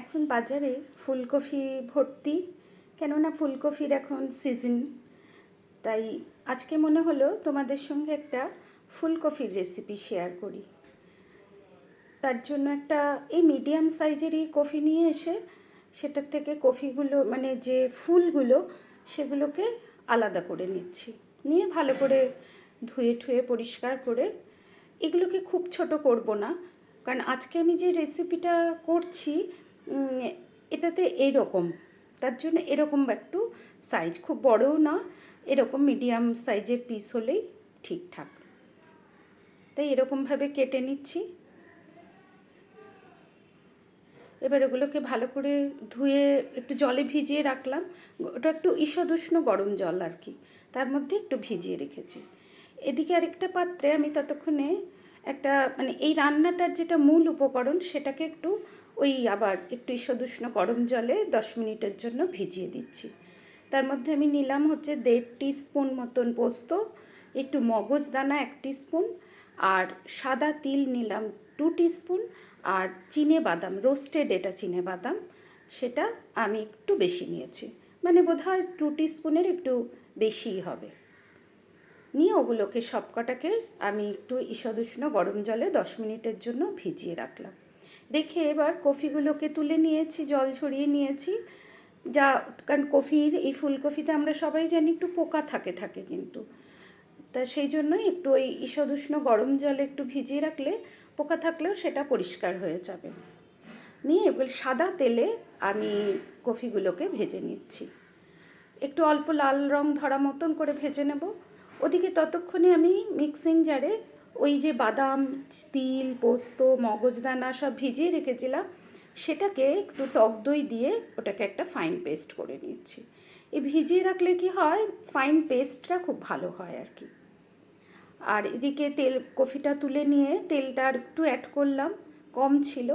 এখন বাজারে ফুলকপি ভর্তি, কেননা ফুলকপির এখন সিজন তাই আজকে মনে হলো তোমাদের সঙ্গে একটা ফুলকপির রেসিপি শেয়ার করি। তার জন্য একটা এই মিডিয়াম সাইজেরই কফি নিয়ে এসে সেটার থেকে কফিগুলো মানে যে ফুলগুলো, সেগুলোকে আলাদা করে নিচ্ছি। নিয়ে ভালো করে ধুয়ে ঠুয়ে পরিষ্কার করে এগুলোকে খুব ছোট করব না। কারণ আজকে আমি যে রেসিপিটা করছি এটাতে এরকম। তার জন্য এরকম একটু সাইজ খুব বড়ও না, এরকম মিডিয়াম সাইজের পিস হলেই ঠিকঠাক। তাই এরকমভাবে কেটে নিচ্ছি। এবার ওগুলোকে ভালো করে ধুয়ে একটু জলে ভিজিয়ে রাখলাম। ওটা একটু ঈষদুষ্ণ গরম জল আর কি, তার মধ্যে একটু ভিজিয়ে রেখেছি। এদিকে আরেকটা পাত্রে আমি ততক্ষণে একটা মানে এই রান্নাটার যেটা মূল উপকরণ, সেটাকে একটু ওই আবার একটু ঈষদুষ্ণ গরম জলে দশ মিনিটের জন্য ভিজিয়ে দিচ্ছি। তার মধ্যে আমি নিলাম হচ্ছে দেড় স্পুন মতন পোস্ত, একটু মগজ দানা এক স্পুন আর সাদা তিল নিলাম টু স্পুন আর চিনে বাদাম, রোস্টেড এটা চিনে বাদাম, সেটা আমি একটু বেশি নিয়েছি। মানে বোধ হয় টু স্পুনের একটু বেশিই হবে। নিয়ে ওগুলোকে সবকটাকে আমি একটু ঈষদুষ্ণ গরম জলে দশ মিনিটের জন্য ভিজিয়ে রাখলাম। রেখে এবার কফিগুলোকে তুলে নিয়েছি, জল ছড়িয়ে নিয়েছি। যা, কারণ কফির, এই ফুলকফিতে আমরা সবাই জানি একটু পোকা থাকে থাকে কিন্তু। তা সেই জন্যই একটু ওই ঈষদুষ্ণ গরম জলে একটু ভিজিয়ে রাখলে পোকা থাকলেও সেটা পরিষ্কার হয়ে যাবে। নিয়ে এবার সাদা তেলে আমি কফিগুলোকে ভেজে নিচ্ছি। একটু অল্প লাল রং ধরা মতন করে ভেজে নেব। ওদিকে ততক্ষণে আমি মিক্সিং জারে ওই যে বাদাম, তিল, পোস্ত, মগজদানা সব ভিজিয়ে রেখেছিলাম। সেটাকে একটু টক দই দিয়ে ওটাকে একটা ফাইন পেস্ট করে নিচ্ছি। এই ভিজিয়ে রাখলে কি হয়? ফাইন পেস্টটা খুব ভালো হয় আর কি। আর এদিকে তেল, কফিটা তুলে নিয়ে তেলটা আর একটু অ্যাড করলাম। কম ছিল।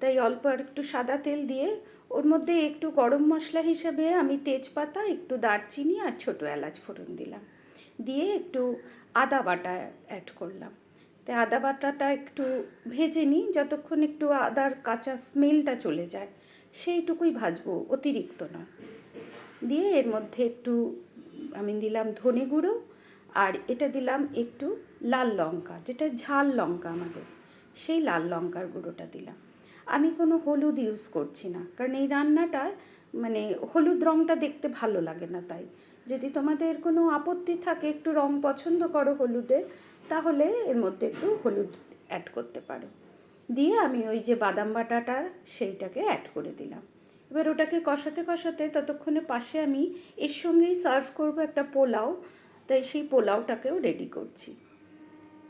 তাই অল্প আর একটু সাদা তেল দিয়ে ওর মধ্যে একটু গরম মশলা হিসেবে আমি তেজপাতা, একটু দারচিনি আর ছোটো এলাচ ফোড়ন দিলাম। দিয়ে একটু আদা বাটা অ্যাড করলাম। তাই আদা বাটাটা একটু ভেজে নিই, যতক্ষণ একটু আদার কাঁচা স্মেলটা চলে যায়, সেইটুকুই ভাজবো, অতিরিক্ত নয় দিয়ে এর মধ্যে একটু, আমি দিলাম ধনে গুঁড়ো, আর এটা দিলাম একটু লাল লঙ্কা, যেটা ঝাল লঙ্কা আমাদের, সেই লাল লঙ্কার গুঁড়োটা দিলাম। আমি কোনো হলুদ ইউজ করছি না। কারণ এই রান্নাটা মানে হলুদ রঙটা দেখতে ভালো লাগে না তাই। যদি তোমাদের কোনো আপত্তি থাকে, একটু রং পছন্দ করো হলুদের, তাহলে এর মধ্যে একটু হলুদ অ্যাড করতে পারো। দিয়ে আমি ওই যে বাদাম বাটাটা, সেইটাকে অ্যাড করে দিলাম। এবার ওটাকে কষাতে কষাতে ততক্ষণে পাশে আমি এর সঙ্গেই সার্ভ করব একটা পোলাও। তাই সেই পোলাওটাকেও রেডি করছি।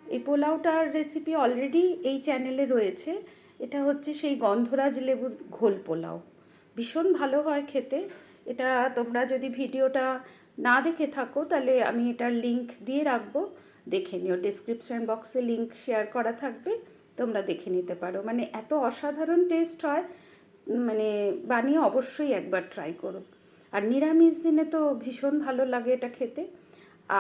এই পোলাওটার রেসিপি অলরেডি এই চ্যানেলে রয়েছে। এটা হচ্ছে সেই গন্ধরাজ লেবুর ঘোল পোলাও। ভীষণ ভালো হয় খেতে। এটা তোমরা যদি ভিডিওটা না দেখে থাকো, তাহলে আমি এটার লিংক দিয়ে রাখব। দেখে নিও ডিসক্রিপশান বক্সে লিংক শেয়ার করা থাকবে, তোমরা দেখে নিতে পারো। মানে এত অসাধারণ টেস্ট হয় মানে বানিয়ে অবশ্যই একবার ট্রাই করো। আর নিরামিষ দিনে তো ভীষণ ভালো লাগে এটা খেতে।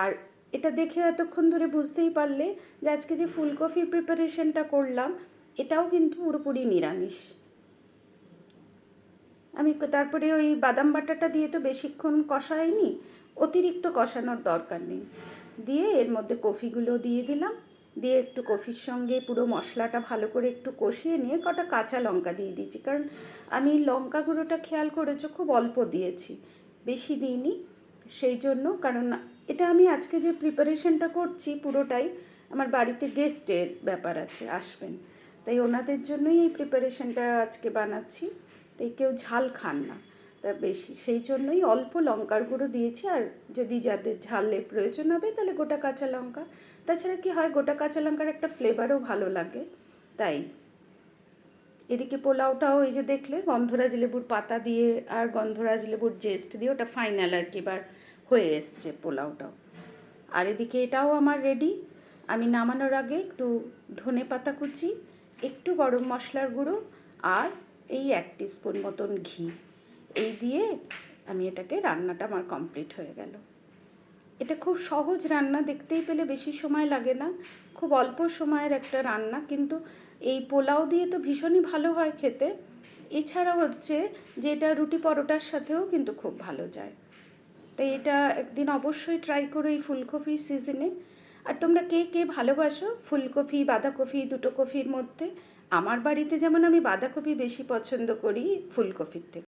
আর এটা দেখে এতক্ষণ ধরে বুঝতেই পারলে যে আজকে যে ফুলকপির প্রিপারেশনটা করলাম এটাও কিন্তু পুরোপুরি নিরামিষ। আমি তারপরে ওই বাদাম বাটাটা দিয়ে তো বেশিক্ষণ কষাইনি, অতিরিক্ত কষানোর দরকার নেই। দিয়ে এর মধ্যে কফিগুলো দিয়ে দিলাম। দিয়ে একটু কফির সঙ্গে পুরো মশলাটা ভালো করে একটু কষিয়ে নিয়ে কটা কাঁচা লঙ্কা দিয়ে দিয়েছি। কারণ আমি লঙ্কা গুঁড়োটা খেয়াল করেছ, খুব অল্প দিয়েছি, বেশি দিইনি। সেই জন্য, কারণ এটা আমি আজকে যে প্রিপারেশনটা করছি পুরোটাই, আমার বাড়িতে গেস্টের ব্যাপার আছে, আসবেন। তাই ওনাদের জন্যই এই প্রিপারেশনটা আজকে বানাচ্ছি। তাই কেউ ঝাল খান না। তা বেশি, সেই জন্যই অল্প লঙ্কার গুঁড়ো দিয়েছি। আর যদি যাদের ঝালের প্রয়োজন হবে, তাহলে গোটা কাঁচা লঙ্কা। তাছাড়া কি হয়, গোটা কাঁচা লঙ্কার একটা ফ্লেভারও ভালো লাগে। তাই। এদিকে পোলাওটাও এই যে দেখলে, গন্ধরাজ লেবুর পাতা দিয়ে আর গন্ধরাজ লেবুর জেস্ট দিয়ে ওটা ফাইনাল আর কি এবার হয়ে এসছে পোলাওটাও। আর এদিকে এটাও আমার রেডি আমি নামানোর আগে একটু ধনে পাতা কুচি একটু গরম মশলার গুঁড়ো আর এই এক স্পুন মতন ঘি। এই দিয়ে আমি এটাকে রান্নাটা আমার কমপ্লিট হয়ে গেল। এটা খুব সহজ রান্না, দেখতেই পেলে বেশি সময় লাগে না। খুব অল্প সময়ের একটা রান্না, কিন্তু এই পোলাও দিয়ে তো ভীষণই ভালো হয় খেতে। এছাড়া হচ্ছে যে এটা রুটি পরোটার সাথেও কিন্তু খুব ভালো যায়। তাই এটা একদিন অবশ্যই ট্রাই করো এই ফুলকপির সিজনে আর তোমরা কে কে ভালোবাসো? ফুলকপি, বাঁধাকপি, দুটো কপির মধ্যে? আমার বাড়িতে যেমন আমি বাঁধাকপি বেশি পছন্দ করি ফুলকপির থেকে।